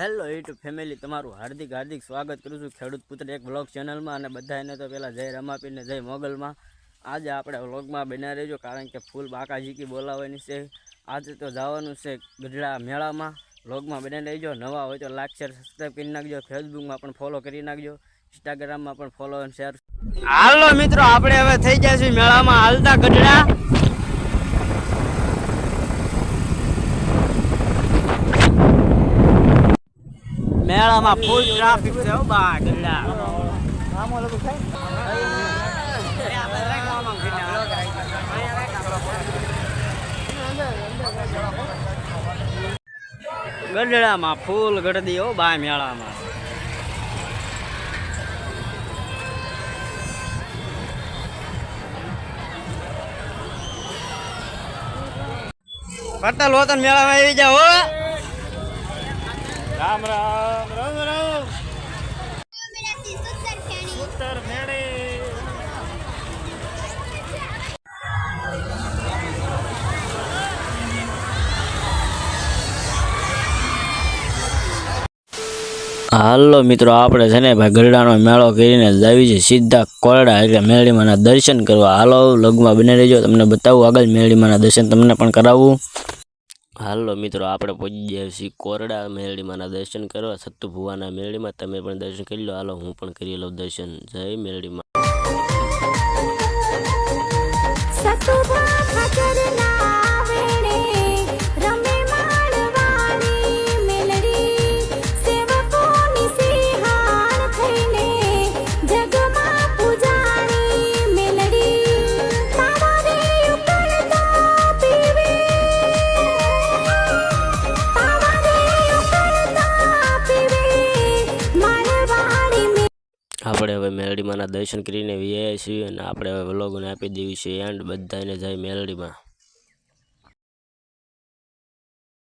Hello YouTube family તમારું હાર્દિક હાર્દિક સ્વાગત કરું છું ખેડૂત પુત્ર એક વ્લોગ ચેનલમાં અને બધાને તો પહેલાં જય રમાપીને જય મોગલમાં. આજે આપણે વ્લોગમાં બન્યા રહેજો કારણ કે ફૂલ બાકાજીકી બોલાવવાની છે. આજે તો જવાનું છે ગઢડા મેળામાં. વ્લોગમાં બન્યા રહેજો. નવા હોય તો લાઈક શેર સબસ્ક્રાઈબ કરી નાખજો. ફેસબુકમાં પણ ફોલો કરી નાખજો. ઇન્સ્ટાગ્રામમાં પણ ફોલો અને શેર હાલો મિત્રો, આપણે હવે થઈ છીએ મેળામાં હાલતા ગઢડા. મેળામાં ફૂલ ટ્રાફિક છે બા, ગલ્લા. ગઢડામાં ફૂલ ગઢદી હો, બા, મેળામાં. પટેલ વતન મેળામાં આવી જાઓ રામ રામ. હાલો મિત્રો, આપણે છે ને ભાઈ ગરડાનો મેળો કરીને જાવી છે. સીધા કોરડા એટલે મેળીમાના દર્શન કરવા. હાલો, લગમાં બને રહેજો. તમને બતાવું આગળ મેળીમાના દર્શન તમને પણ કરાવું. હાલો મિત્રો, આપણે પહોંચી ગયા છીએ કોરડા મેળીમાના દર્શન કરવા. સત્તુ ભુવાના મેળીમાં તમે પણ દર્શન કરી લો. હાલો, હું પણ કરી લઉં દર્શન. જય મેરડીમાં આપણે હવે મેલડીમાંના દર્શન કરીને વીએ છીએ અને આપણે હવે વ્લોગને આપી દેવી છે. એન્ડ બધાને જાય મેરડીમાં